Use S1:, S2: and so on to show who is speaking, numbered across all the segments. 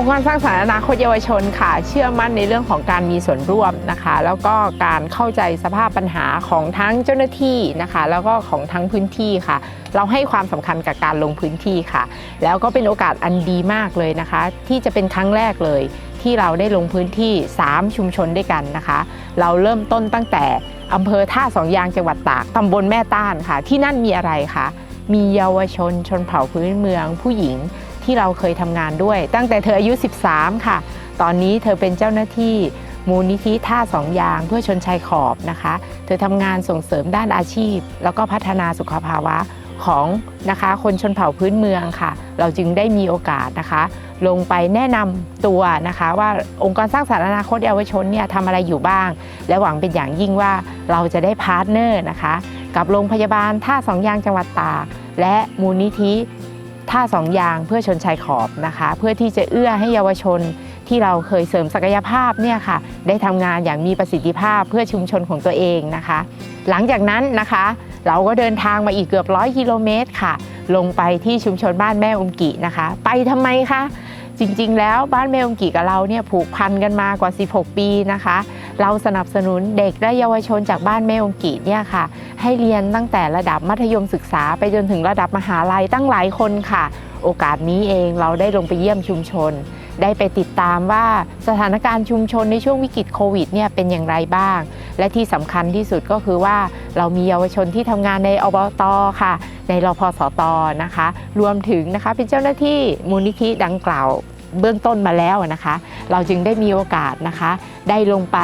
S1: องค์กรสร้างสรรค์อนาคตเยาวชนค่ะ เชื่อมั่นในเรื่องของการมีส่วนร่วมนะคะ แล้วก็การเข้าใจสภาพปัญหาของทั้งเจ้าหน้าที่นะคะ แล้วก็ของทั้งพื้นที่ค่ะ เราให้ความสำคัญกับการลงพื้นที่ค่ะ แล้วก็เป็นโอกาสอันดีมากเลยนะคะ ที่จะเป็นครั้งแรกเลย ที่เราได้ลงพื้นที่ 3 ชุมชนด้วยกันนะคะ เราเริ่มต้นตั้งแต่อำเภอท่าสองยางจังหวัดตากตำบลแม่ต้านค่ะ ที่นั่นมีอะไรคะมีเยาวชนชนเผ่าพื้นเมืองผู้หญิง ที่เราเคยทำงานด้วย ตั้งแต่เธออายุ 13 ค่ะ ตอนนี้เธอเป็นเจ้าหน้าที่มูลนิธิท่าสองยางเพื่อชนชายขอบนะคะ เธอทำงานส่งเสริมด้านอาชีพ แล้วก็พัฒนาสุขภาวะของนะคะคนชนเผ่าพื้นเมืองค่ะ เราจึงได้มีโอกาสนะคะ ลงไปแนะนำตัวนะคะ ว่าองค์กรสร้างสรรค์อนาคตเยาวชนเนี่ยทำอะไรอยู่บ้าง และหวังเป็นอย่างยิ่งว่าเราจะได้พาร์ทเนอร์นะคะ กับโรงพยาบาลท่าสองยางจังหวัดตากและมูลนิธิ ท่าสองยางเพื่อชนชายขอบนะคะ เพื่อที่จะเอื้อให้เยาวชนที่เราเคยเสริมศักยภาพเนี่ยค่ะ ได้ทำงานอย่างมีประสิทธิภาพเพื่อชุมชนของตัวเองนะคะ หลังจากนั้นนะคะ เราก็เดินทางมาอีกเกือบร้อยกิโลเมตรค่ะ ลงไปที่ชุมชนบ้านแม่อุมกินะคะ ไปทำไมคะ จริงๆ แล้วบ้านแม่อมกิกับเราเนี่ยผูกพันกันมากว่า 16 ปีนะคะ เราสนับสนุนเด็กและเยาวชนจากบ้านแม่อมกิเนี่ยค่ะ ให้เรียนตั้งแต่ระดับมัธยมศึกษา ไปจนถึงระดับมหาลัยตั้งหลายคนค่ะ โอกาสนี้เองเราได้ลงไปเยี่ยมชุมชน ได้ไปติดตามว่าสถานการณ์ชุมชนในช่วงวิกฤตโควิดเนี่ยเป็นอย่างไรบ้าง และที่สำคัญที่สุดก็คือว่าเรามีเยาวชนที่ทำงานในอบตค่ะ ในรพสตนะคะ รวมถึงนะคะเป็นเจ้าหน้าที่มูลนิธิดังกล่าวเบื้องต้นมาแล้วนะคะ เราจึงได้มีโอกาสนะคะ ได้ลงไป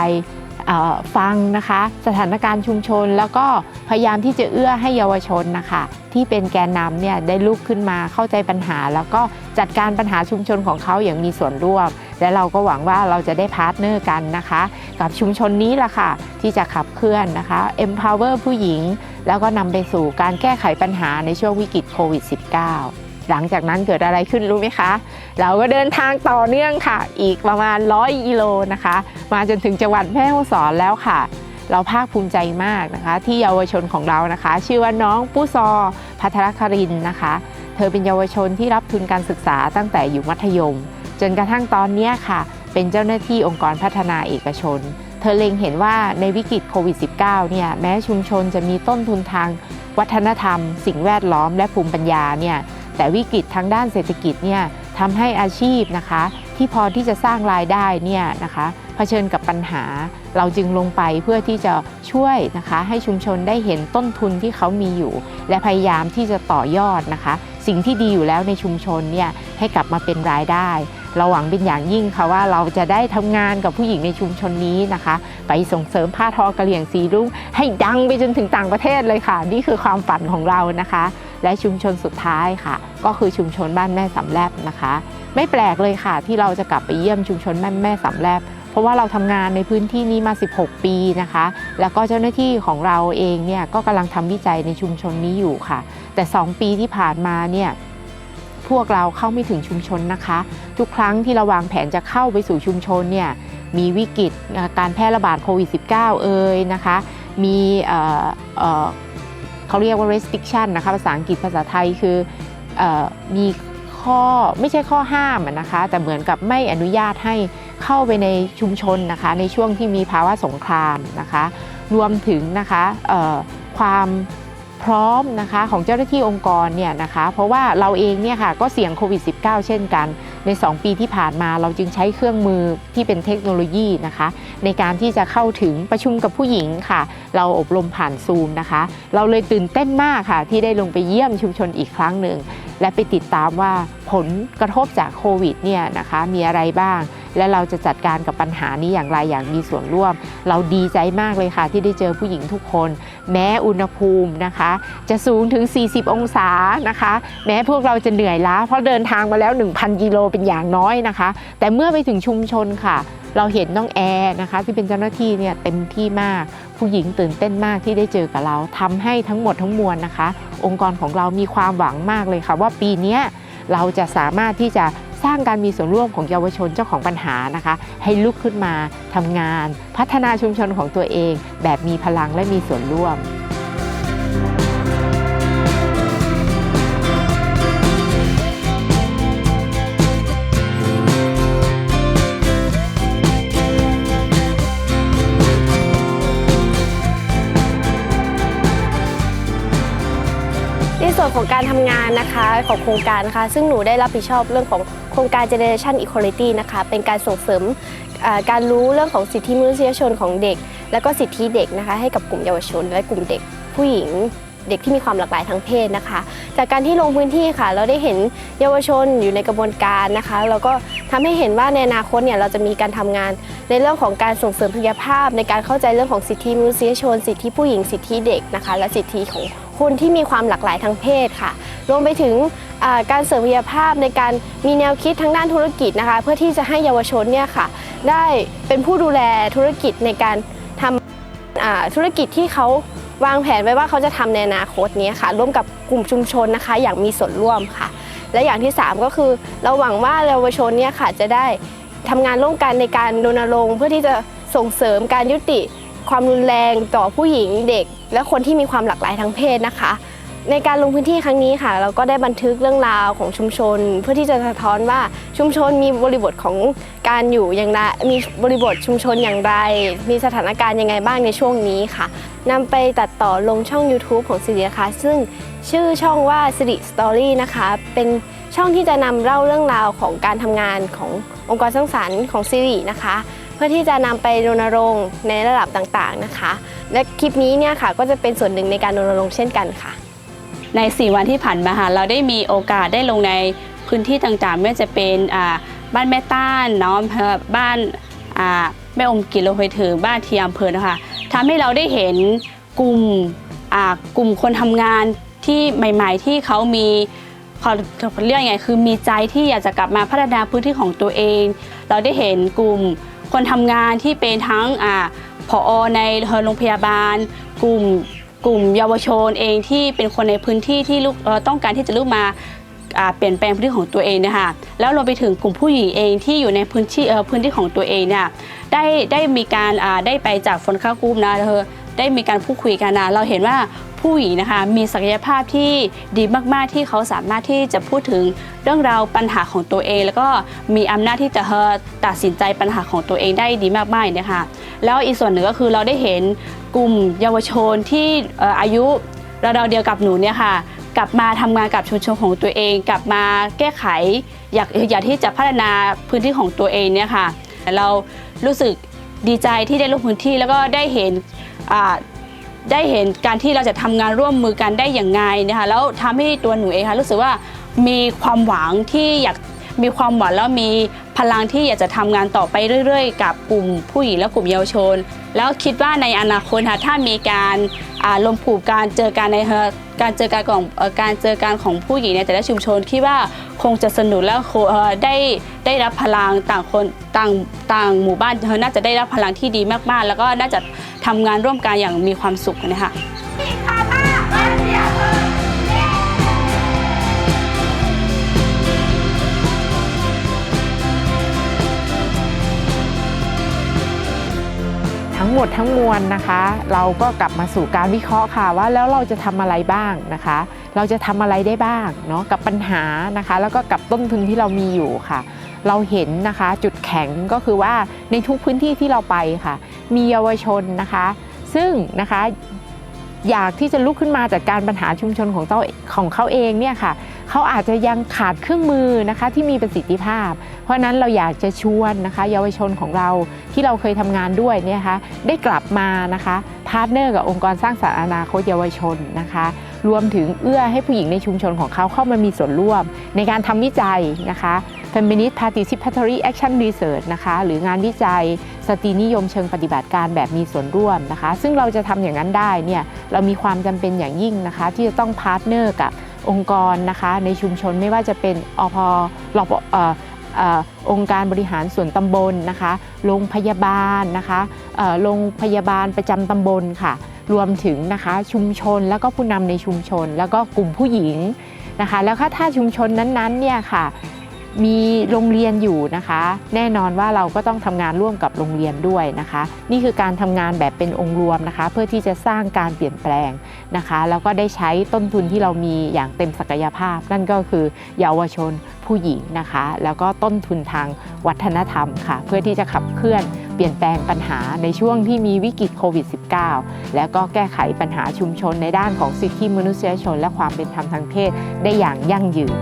S1: ฟังนะคะ สถานการณ์ชุมชน แล้วก็พยายามที่จะเอื้อให้เยาวชนนะคะ ที่เป็นแกนนำเนี่ยได้ลุกขึ้นมาเข้าใจปัญหา แล้วก็จัดการปัญหาชุมชนของเขาอย่างมีส่วนร่วม และเราก็หวังว่าเราจะได้พาร์ทเนอร์กันนะคะ กับชุมชนนี้ล่ะค่ะ ที่จะขับเคลื่อนนะคะ empower ผู้หญิง แล้วก็นำไปสู่การแก้ไขปัญหาในช่วงวิกฤตโควิด -19 หลังจากนั้นเกิดอะไรขึ้นรู้ไหมคะ เราก็เดินทางต่อเนื่องค่ะ อีกประมาณ 100กิโลนะคะ มาจนถึงจังหวัดแม่ฮ่องสอนแล้วค่ะ เราภาคภูมิใจมากนะคะ ที่เยาวชนของเรานะคะ ชื่อว่าน้องปู้ซอพัทรครินนะคะ เธอเป็นเยาวชนที่รับทุนการศึกษาตั้งแต่อยู่มัธยม จนกระทั่งตอนนี้ค่ะ เป็นเจ้าหน้าที่องค์กรพัฒนาเอกชน เธอเล็งเห็นว่าในวิกฤตโควิด -19 เนี่ยแม้ชุมชนจะมีต้นทุนทางวัฒนธรรม สิ่งแวดล้อมและภูมิปัญญาเนี่ยแต่วิกฤตทางด้านเศรษฐกิจเนี่ยทำให้อาชีพนะคะ ที่พอที่จะสร้างรายได้เนี่ยนะคะ เผชิญกับปัญหา เราจึงลงไปเพื่อที่จะช่วยนะคะให้ชุมชนได้เห็นต้นทุนที่เขามีอยู่ และพยายามที่จะต่อยอดนะคะ สิ่งที่ดีอยู่แล้วในชุมชนเนี่ยให้กลับมาเป็นรายได้ เราหวังเป็นอย่างยิ่งค่ะว่าเราจะได้ทำงานกับผู้หญิงในชุมชนนี้นะคะ ไปส่งเสริมผ้าทอกระเหลี่ยงสีรุ้งให้ดังไปจนถึงต่างประเทศเลยค่ะ นี่คือความฝันของเรานะคะ และชุมชนสุดท้ายค่ะ ก็คือชุมชนบ้านแม่สำแลบนะคะ ไม่แปลกเลยค่ะ ที่เราจะกลับไปเยี่ยมชุมชนบ้านแม่สำแลบ เพราะว่าเราทำงานในพื้นที่นี้มา 16 ปีนะคะ แล้วก็เจ้าหน้าที่ของเราเองเนี่ยก็กำลังทำวิจัยในชุมชนนี้อยู่ค่ะ แต่ 2 ปีที่ผ่านมาเนี่ยพวกเราเข้าไม่ถึงชุมชนนะคะ ทุกครั้งที่เราวางแผนจะเข้าไปสู่ชุมชนเนี่ยมีวิกฤตการแพร่ระบาดโควิด -19 เอ่ยนะคะ มีเเเขาเรียกว่า restriction นะคะภาษาอังกฤษภาษาไทยคืออมีข้อไม่ใช่ข้อห้ามนะคะ แต่เหมือนกับไม่อนุญาตให้ เข้าไปในชุมชนนะคะ ในช่วงที่มีภาวะสงครามนะคะ รวมถึงนะคะความพร้อมนะคะของเจ้าหน้าที่องค์กรเนี่ยนะคะเพราะว่าเราเองเนี่ยค่ะก็เสี่ยงโควิด -19 เช่นกัน ใน 2 ปีที่ผ่านมาเราจึงใช้เครื่องมือที่เป็นเทคโนโลยีนะคะ ในการที่จะเข้าถึงประชุมกับผู้หญิงค่ะ เราอบรมผ่านซูมนะคะ เราเลยตื่นเต้นมากค่ะ ที่ได้ลงไปเยี่ยมชุมชนอีกครั้งหนึ่ง และไปติดตามว่าผลกระทบจากโควิดเนี่ยนะคะมีอะไรบ้าง และเราจะจัดการกับปัญหานี้อย่างไรอย่างมีส่วนร่วม เราดีใจมากเลยค่ะที่ได้เจอผู้หญิงทุกคน แม้อุณหภูมินะคะ จะสูงถึง 40 องศานะคะ แม้พวกเราจะเหนื่อยล้าเพราะเดินทางมาแล้ว 1,000 กิโลเป็นอย่างน้อยนะคะ แต่เมื่อไปถึงชุมชนค่ะ เราเห็นน้องแอร์นะคะที่เป็นเจ้าหน้าที่เนี่ยเต็มที่มาก ผู้หญิงตื่นเต้นมากที่ได้เจอกับเราทำให้ทั้งหมดทั้งมวลนะคะ องค์กรของเรามีความหวังมากเลยค่ะ ว่าปีนี้เราจะสามารถที่จะ สร้างการมีส่วนร่วมของเยาวชนเจ้าของปัญหานะคะ ให้ลุกขึ้นมาทำงาน พัฒนาชุมชนของตัวเอง แบบมีพลังและมีส่วนร่วม
S2: วนของการทำงานนะคะของโครงการนะคะ ซึ่งหนูได้รับผิดชอบเรื่องของโครงการ Generation Equality นะคะ เป็นการส่งเสริมการรู้เรื่องของสิทธิมนุษยชนของเด็ก และก็สิทธิเด็กนะคะ ให้กับกลุ่มเยาวชน และกลุ่มเด็กผู้หญิงเด็กที่มีความหลากหลายทางเพศนะคะ จากการที่ลงพื้นที่ค่ะ เราได้เห็นเยาวชนอยู่ในกระบวนการนะคะแล้วก็ทำให้เห็นว่าในอนาคตเนี่ยเราจะมีการทำงาน ในเรื่องของการส่งเสริมพยภาพ ในการเข้าใจเรื่องของสิทธิมนุษยชน สิทธิผู้หญิงสิทธิเด็กนะคะ และสิทธิของ คนที่มีความหลากหลายทางเพศค่ะ รวมไปถึงการเสริมพยภาพในการมีแนวคิดทางด้านธุรกิจนะคะ เพื่อที่จะให้เยาวชนเนี่ยค่ะ ได้เป็นผู้ดูแลธุรกิจในการทำธุรกิจที่เขาวางแผนไว้ว่าเขาจะทำในอนาคตนี้ค่ะ ร่วมกับกลุ่มชุมชนนะคะ อย่างมีส่วนร่วมค่ะ และอย่างที่ 3 ก็คือเราหวังว่าเยาวชนเนี่ยค่ะจะได้ทำงานร่วมกันในการรณรงค์เพื่อที่จะส่งเสริมการยุติ ความรุนแรงต่อผู้หญิงเด็ก และคนที่มีความหลากหลายทางเพศนะคะ ในการลงพื้นที่ครั้งนี้ค่ะ เราก็ได้บันทึกเรื่องราวของชุมชน เพื่อที่จะสะท้อนว่าชุมชนมีบริบทของการอยู่อย่างไรมีบริบทชุมชนอย่างไร มีสถานการณ์ยังไงบ้างในช่วงนี้ค่ะนำไปตัดต่อลงช่อง YouTube ของสิรินะคะซึ่งชื่อช่องว่าสิริสตอรี่นะคะ เป็นช่องที่จะนำเล่าเรื่องราวของการทำงานขององค์กรสร้างสรรค์ของสิรินะคะ เพื่อที่จะนำไปรณรงค์ในระดับต่างๆนะคะ และคลิปนี้เนี่ยค่ะก็จะเป็นส่วนหนึ่งในการรณรงค์เช่นกันค่ะ
S3: ใน 4 วันที่ผ่านมาค่ะเราได้มีโอกาสได้ลงในพื้นที่ต่างๆ ไม่ว่าจะเป็นบ้านแม่ต้านเน้องบ้านาแม่อมกิโลไปถึงบ้านเทียมอำเภอนะคะทำให้เราได้เห็นกลุ่มกลุ่มคนทำงานที่ใหม่ ๆ ที่เขามีเขาเขาเรียกยังไงคือมีใจที่อยากจะกลับมาพัฒนาพื้นที่ของตัวเอง เราได้เห็นกลุ่ม คนทำงานที่เป็นทั้งอผอในโรงพยาบาล กลุ่มกลุ่มเยาวชนเองที่เป็นคนในพื้นที่ที่ลูกต้องการที่จะลุกมาเปลี่ยนแปลงพื้นที่ของตัวเองนะคะแล้วรวมไปถึงกลุ่มผู้หญิงเองที่อยู่ในพื้นที่เอ่อพื้นที่ของตัวเองเนี่ยได้ได้มีการได้ไปจากฟนข้ากรุ๊ปนะเธอได้มีการพูดคุยกันนะเราเห็นว่า ผู้หญิงนะคะ มีศักยภาพที่ดีมากๆที่เขาสามารถที่จะพูดถึงเรื่องราวปัญหาของตัวเอง แล้วก็มีอำนาจที่จะเอ่อตัดสินใจปัญหาของตัวเองได้ดีมากๆนะคะแล้วอีกส่วนหนึ่งก็คือเราได้เห็นกลุ่มเยาวชนที่อายุเราเดียวกับหนูเนี่ยค่ะกลับมาทำงานกับชุมชนของตัวเอง กลับมาแก้ไข อยากอยากที่จะพัฒนาพื้นที่ของตัวเองเนี่ยค่ะ เรารู้สึกดีใจที่ได้ลงพื้นที่แล้วก็ได้เห็น ได้เห็นการที่เราจะทำงานร่วมมือกันได้อย่างไงนะคะแล้วทำให้ตัวหนูเองค่ะรู้สึกว่ามีความหวังที่อยาก มีความหวังแล้วมีพลังที่อยากจะทำงานต่อไปเรื่อยๆ กับกลุ่มผู้หญิงและกลุ่มเยาวชน แล้วคิดว่าในอนาคตถ้ามีการอ่ารวมกการเจอกันในเอ่อการเจอกันของการเจอกันของผู้หญิงในแต่ละชุมชนคิดว่าคงจะสนุกแล้วได้ได้รับพลังต่างคนต่างต่างหมู่บ้านเธอน่าจะได้รับพลังที่ดีมากๆ แล้วก็น่าจะทำงานร่วมกันอย่างมีความสุขนะคะ
S1: ทั้งหมดทั้งมวลนะคะ เราก็กลับมาสู่การวิเคราะห์ค่ะว่าแล้วเราจะทำอะไรบ้างนะคะ เราจะทำอะไรได้บ้างเนาะกับปัญหานะคะ แล้วก็กับต้นทุนที่เรามีอยู่ค่ะ เราเห็นนะคะจุดแข็งก็คือว่าในทุกพื้นที่ที่เราไปค่ะ มีเยาวชนนะคะ ซึ่งนะคะอยากที่จะลุกขึ้นมาจัดการปัญหาชุมชนของเจ้าของเขาเองเนี่ยค่ะ เขาอาจจะยังขาดเครื่องมือนะคะที่มีประสิทธิภาพ เพราะนั้นเราอยากจะชวนนะคะ เยาวชนของเราที่เราเคยทำงานด้วยเนี่ยคะได้กลับมานะคะพาร์ทเนอร์กับองค์กรสร้างสรรค์อนาคตเยาวชนนะคะรวมถึงเอื้อให้ผู้หญิงในชุมชนของเขาเข้ามามีส่วนร่วม ในการทำวิจัยนะคะ Feminist Participatory Action Research นะคะหรืองานวิจัยสตรีนิยมเชิงปฏิบัติการแบบมีส่วนร่วมนะคะ ซึ่งเราจะทำอย่างนั้นได้เนี่ยเรามีความจำเป็นอย่างยิ่งนะคะ ที่จะต้องพาร์ทเนอร์กับ องค์กรนะคะในชุมชนไม่ว่าจะเป็นอพรอองค์การบริหารส่วนตำบลนะคะโรงพยาบาลนะคะโรงพยาบาลประจำตำบลค่ะ รวมถึงนะคะชุมชนแล้วก็ผู้นำในชุมชน แล้วก็กลุ่มผู้หญิงนะคะ แล้วถ้าชุมชนนั้นๆเนี่ยค่ะ มีโรงเรียนอยู่นะคะ แน่นอนว่าเราก็ต้องทำงานร่วมกับโรงเรียนด้วยนะคะ นี่คือการทำงานแบบเป็นองค์รวมนะคะ เพื่อที่จะสร้างการเปลี่ยนแปลงนะคะ แล้วก็ได้ใช้ต้นทุนที่เรามีอย่างเต็มศักยภาพ นั่นก็คือเยาวชนผู้หญิงนะคะ แล้วก็ต้นทุนทางวัฒนธรรมค่ะ เพื่อที่จะขับเคลื่อนเปลี่ยนแปลงปัญหาในช่วงที่มีวิกฤตโควิด -19 แล้วก็แก้ไขปัญหาชุมชนในด้านของสิทธิมนุษยชน และความเป็นธรรมทางเพศได้อย่างยั่งยืน